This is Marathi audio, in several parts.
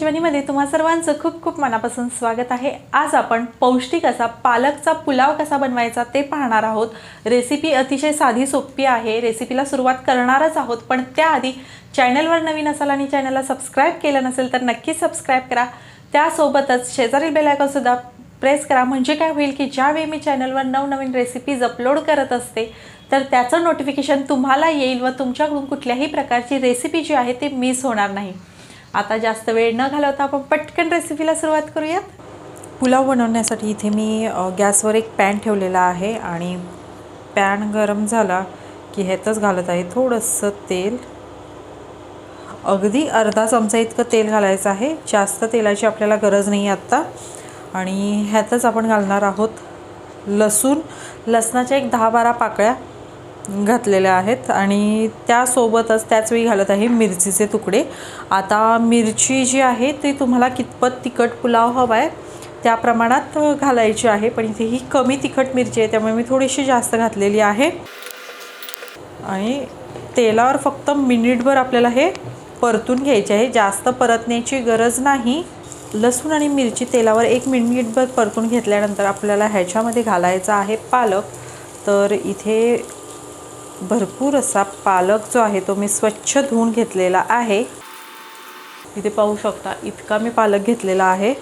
मेजवानीमध्ये तुम्हा सर्वांचं खूप खूप मनापासून स्वागत आहे. आज आपण पौष्टिक असा पालकचा पुलाव कसा बनवायचा ते पाहणार आहोत. रेसिपी अतिशय साधी सोपी आहे. रेसिपीला सुरुवात करणारच आहोत पण त्याआधी चॅनलवर नवीन असाल आणि चॅनलला सबस्क्राईब केलं नसेल तर नक्की सबस्क्राईब करा. त्यासोबतच शेजारील बेल प्रेस करा. म्हणजे काय होईल की ज्यावेळी मी चॅनलवर नवनवीन रेसिपीज अपलोड करत असते तर त्याचं नोटिफिकेशन तुम्हाला येईल व तुमच्याकडून कुठल्याही प्रकारची रेसिपी जी आहे ती मिस होणार नाही. आता जास्त वेळ न घालवता आपण पटकन रेसिपीला सुरुवात करूयात. पुलाव बनवण्यासाठी इथे मी गॅसवर एक पॅन ठेवलेला आहे आणि पॅन गरम झाला की ह्यातच घालत आहे थोडंसं तेल. अगदी अर्धा चमचा इतकं तेल घालायचं आहे. जास्त तेलाची आपल्याला गरज नाही आत्ता. आणि ह्यातच आपण घालणार आहोत लसूण. लसणाच्या एक दहा बारा पाकळ्या. घातलेल्या आहेत आणि त्यासोबतच त्याच वेळी घालत आहे मिरचीचे तुकडे. आता मिरची जी आहे ती तुम्हाला कितपत तिखट पुलाव हवा आहे त्या प्रमाणात घालायची आहे. पण इथे ही कमी तिखट मिरची आहे त्यामुळे मी थोडीशी जास्त घातलेली आहे. आणि तेलावर फक्त मिनिटभर आपल्याला हे परतून घ्यायचे आहे. जास्त परतण्याची गरज नाही. लसूण आणि मिरची तेलावर एक मिनिटभर परतून घेतल्यानंतर आपल्याला ह्याच्यामध्ये घालायचं आहे पालक. तर इथे भरपूर असा पालक जो आहे तो मी स्वच्छ धुवून घेतलेला आहे. इथे पाहू शकता इतका मी पालक घेतलेला आहे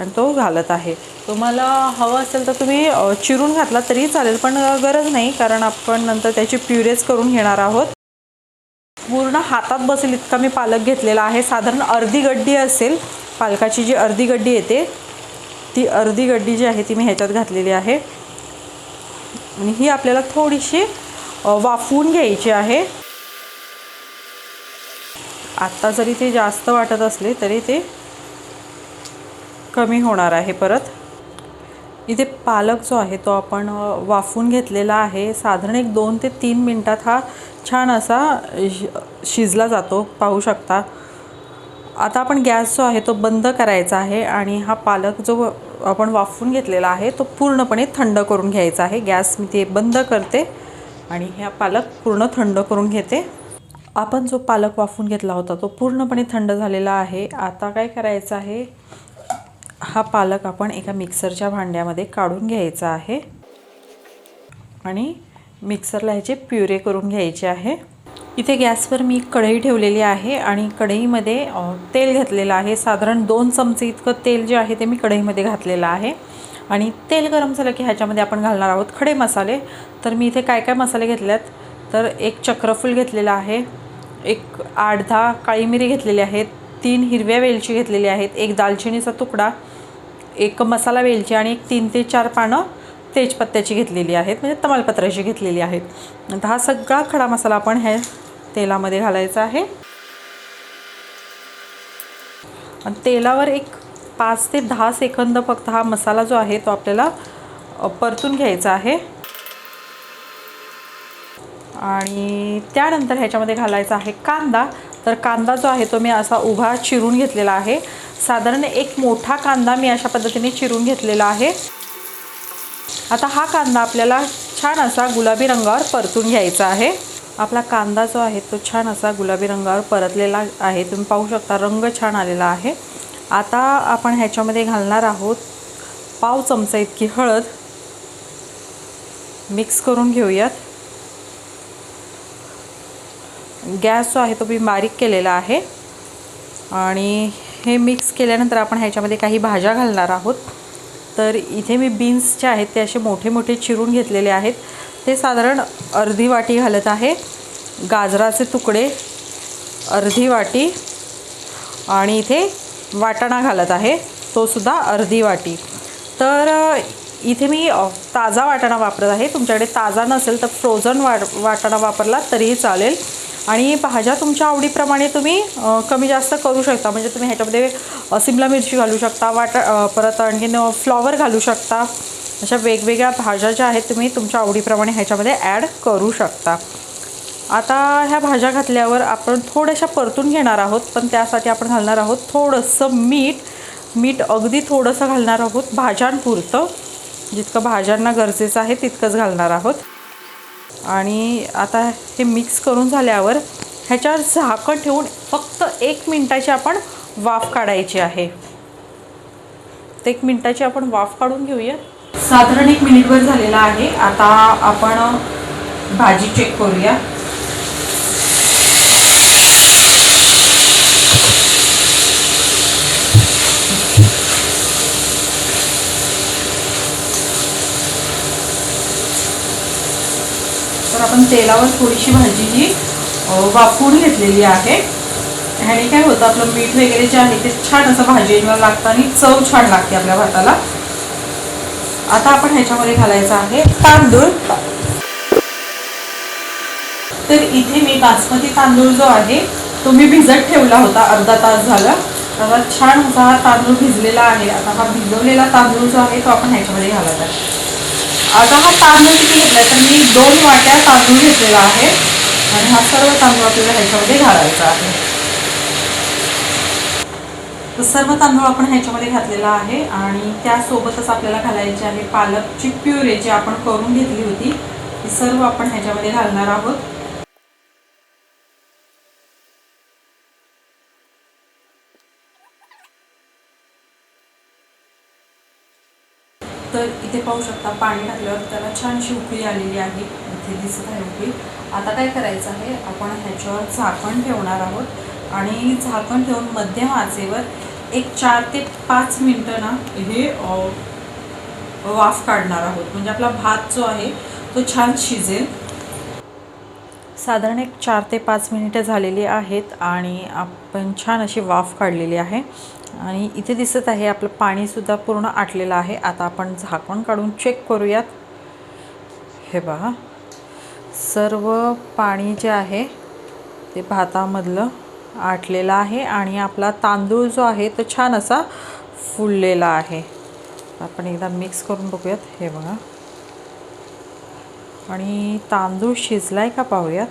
आणि तो घालत आहे. तुम्हाला हवं असेल तर तुम्ही चिरून घातला तरी चालेल पण गरज नाही कारण आपण नंतर त्याची प्युरेज करून घेणार आहोत. पूर्ण हातात बसेल इतका मी पालक घेतलेला आहे. साधारण अर्धी गड्डी असेल पालकाची जी अर्धी गड्डी येते ती अर्धी गड्डी जी आहे ती मी ह्याच्यात घातलेली आहे. आणि ही आपल्याला थोडीशी वाफवून घ्यायचे आहे. आत्ता जरी ते जास्त वाटत असले तरी ते कमी होणार आहे परत. इथे पालक जो आहे तो आपण वाफून वाफवून घेतलेला आहे. साधारण एक दोन ते तीन मिनटात हा छान असा शि- शिजला जातो पाहू शकता. आता आपण गॅस जो आहे तो बंद करायचा आहे आणि हा पालक जो आपण वाफवून घेतलेला आहे तो पूर्णपणे थंड करून घ्यायचा आहे. गॅस मी ते बंद करते. आणि ह्या पालक पूर्ण थंड करून घेते. आपण जो पालक वाफून घेतला होता तो पूर्णपणे थंड झालेला आहे. आता काय करायचं आहे? हा पालक आपण एका मिक्सरच्या भांड्यामध्ये काढून घ्यायचा आहे. आणि मिक्सरला ह्याचे प्युरे करून घ्यायचे आहे. इथे गॅसवर मी कढई ठेवलेली आहे आणि कढईमध्ये तेल घातलेलं आहे. साधारण दोन चमचे इतकं तेल जे आहे ते मी कढईमध्ये घातलेलं आहे. आणि तेल गरम झालं की ह्याच्यामध्ये आपण घालणार आहोत खडे मसाले. तर मी इथे काय काय मसाले घेतलेत? तर एक चक्रफूल घेतलेला आहे एक आठ दहा काळी मिरी घेतलेली आहेत तीन हिरव्या वेलची घेतलेली आहेत एक दालचिनीचा तुकडा एक मसाला वेलची आणि एक तीन ते चार पानं तेजपत्त्याची घेतलेली आहेत म्हणजे तमालपत्राची घेतलेली आहेत. आता हा सगळा खडा मसाला आपण ह्या तेलामध्ये घालायचा आहे. आणि तेलावर एक पाच ते दहा सेकंद फक्त हा मसाला जो आहे तो आपल्याला परतून घ्यायचा आहे. आणि त्यानंतर ह्याच्यामध्ये घालायचा आहे कांदा. तर कांदा जो आहे तो मी असा उभा चिरून घेतलेला आहे. साधारण एक मोठा कांदा मी अशा पद्धतीने चिरून घेतलेला आहे. आता हा कांदा आपल्याला छान असा गुलाबी रंगावर परतून घ्यायचा आहे. आपला कांदा जो आहे तो छान असा गुलाबी रंगावर परतलेला आहे. तुम्ही पाहू शकता रंग छान आलेला आहे. आता आपण ह्याच्यामध्ये घालणार आहोत पाव चमचा इतकी हळद. मिक्स करून घेऊयात. गॅस जो आहे तो मी बारीक केलेला आहे. आणि हे मिक्स केल्यानंतर आपण ह्याच्यामध्ये काही भाज्या घालणार आहोत. तर इथे मी बीन्स जे आहेत ते असे मोठे मोठे चिरून घेतलेले आहेत. ते साधारण अर्धी वाटी घालत आहे. गाजराचे तुकडे अर्धी वाटी आणि इथे वाटाणा घालत आहे. तोसुद्धा अर्धी वाटी. तर इथे मी ताजा वाटाणा वापरत आहे. तुमच्याकडे ताजा नसेल तर फ्रोझन वाट वाटाणा वापरला तरीही चालेल. आणि भाज्या तुमच्या आवडीप्रमाणे तुम्ही कमी जास्त करू शकता. म्हणजे तुम्ही ह्याच्यामध्ये सिमला मिरची घालू शकता वाटा परत आणखीन फ्लॉवर घालू शकता. अशा वेगवेगळ्या भाज्या ज्या आहेत तुम्ही तुमच्या आवडीप्रमाणे ह्याच्यामध्ये ॲड करू शकता. आता ह्या भाज्या घातल्यावर आपण थोड्याशा परतून घेणार आहोत पण त्यासाठी आपण घालणार आहोत थोडंसं मीठ. मीठ अगदी थोडंसं घालणार आहोत भाज्यांपुरतं. जितकं भाज्यांना गरजेचं आहे तितकंच घालणार आहोत. आणि आता हे मिक्स करून झाल्यावर ह्याच्यावर झाकण ठेवून फक्त एक मिनटाची आपण वाफ काढायची आहे. तर एक मिनिटाची आपण वाफ काढून घेऊया. साधारण एक मिनिटभर झालेला आहे. आता आपण भाजी चेक करूया. तर आपण तेलावर थोडीशी भाजी ही वाफवून घेतलेली आहे. ह्याने काय होतं आपलं मीठ वगैरे जे आहे ते छान असं भाजीला लागतं आणि चव छान लागते आपल्या भाताला. आता आपण ह्याच्यामध्ये घालायचं आहे तांदूळ. तर इथे मी बासमती तांदूळ जो आहे तो मी भिजत ठेवला होता अर्धा तास झाला. आता छान असा हा तांदूळ भिजलेला आहे. आता हा भिजवलेला तांदूळ जो आहे तो आपण ह्याच्यामध्ये घालत आहे आता हा तांदूळ किती घेतला तर मी दोन वाट्या तांदूळ घेतलेला आहे. आणि हा सर्व तांदूळ आपल्याला ह्याच्यामध्ये घालायचा आहे. तर सर्व तांदूळ आपण ह्याच्यामध्ये घातलेला आहे. आणि त्यासोबतच आपल्याला घालायची आहे पालकची प्युरे जी आपण करून घेतली होती ती सर्व आपण ह्याच्यामध्ये घालणार आहोत. तर इथे पाहू शकता पाणी टाकल्यावर त्याला छानशी उकळी आलेली आहे इथे दिसत आहे उकळी. आता काय करायचं आहे आपण ह्याच्यावर झाकण ठेवणार आहोत आणि झाकण ठेवून मध्यम आचेवर एक चार ते पाच मिनटं ना हे वाफ काढणार आहोत. म्हणजे आपला भात जो आहे तो छान शिजेल. साधारण एक चार ते पाच मिनिटं झालेली आहेत आणि आपण छान अशी वाफ काढलेली आहे. आणि इथे दिसत आहे आपलं पाणीसुद्धा पूर्ण आटलेलं आहे. आता आपण झाकण काढून चेक करूयात. हे बघा. सर्व पाणी जे आहे ते भातामधलं आटलेलं आहे आणि आपला तांदूळ जो आहे तो छान असा फुललेला आहे. आपण एकदा मिक्स करून बघूयात. हे बघा. आणि तांदूळ शिजला आहे का पाहूयात?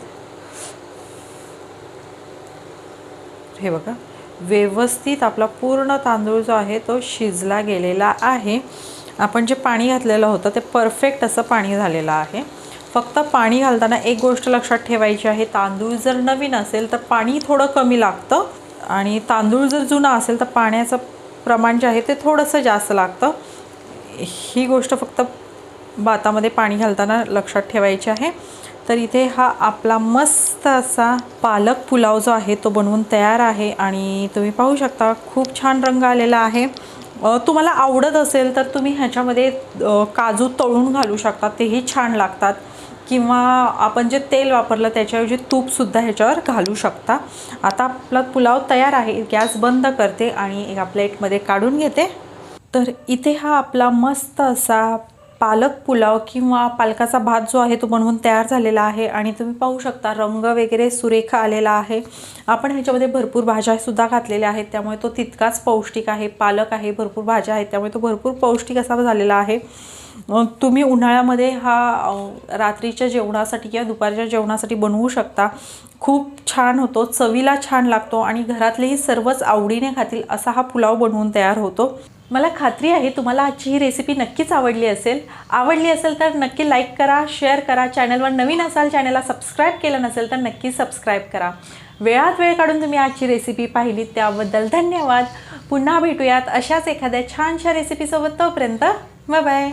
हे बघा. व्यवस्थित आपला पूर्ण तांदूळ जो आहे तो शिजला गेलेला आहे. आपण जे पाणी घातलेलं होतं ते परफेक्ट असं पाणी झालेलं आहे. फक्त पाणी घालताना एक गोष्ट लक्षात ठेवायची आहे तांदूळ जर नवीन असेल तर पाणी थोडं कमी लागतं आणि तांदूळ जर जुना असेल तर पाण्याचं प्रमाण जे आहे ते थोडंसं जास्त लागतं. ही गोष्ट फक्त भातामध्ये पाणी घालताना लक्षात ठेवायची आहे. तर इथे हा आपला मस्त असा पालक पुलाव जो आहे तो बनवून तयार आहे आणि तुम्ही पाहू शकता खूप छान रंग आलेला आहे. तुम्हाला आवडत असेल तर तुम्ही ह्याच्यामध्ये काजू तळून घालू शकता तेही छान लागतात. किंवा आपण जे तेल वापरलं त्याच्याऐवजी तूपसुद्धा ह्याच्यावर घालू शकता. आता आपला पुलाव तयार आहे गॅस बंद करते आणि एका प्लेटमध्ये काढून घेते. तर इथे हा आपला मस्त असा पालक पुलाव किंवा पालकाचा भात जो आहे तो बनवून तयार झालेला आहे आणि तुम्ही पाहू शकता रंग वगैरे सुरेख आलेला आहे. आपण ह्याच्यामध्ये भरपूर भाज्यासुद्धा घातलेल्या आहेत. त्यामुळे तो तितकाच पौष्टिक आहे. पालक आहे भरपूर भाज्या आहेत. त्यामुळे तो भरपूर पौष्टिक असा झालेला आहे. तुम्ही उन्हाळ्यामध्ये हा रात्रीच्या जेवणासाठी किंवा दुपारच्या जेवणासाठी बनवू शकता. खूप छान होतो. चवीला छान लागतो आणि घरातलेही सर्वच आवडीने खातील असा हा पुलाव बनवून तयार होतो. मला खात्री आहे तुम्हाला आजची ही रेसिपी नक्कीच आवडली असेल. आवडली असेल तर नक्की लाईक करा शेअर करा. चॅनलवर नवीन असाल चॅनलला सबस्क्राईब केलं नसेल तर नक्की सबस्क्राईब करा. वेळात वेळ काढून तुम्ही आजची रेसिपी पाहिली त्याबद्दल धन्यवाद. पुन्हा भेटूयात अशाच एखाद्या छानशा रेसिपीसोबत तोपर्यंत बाय बाय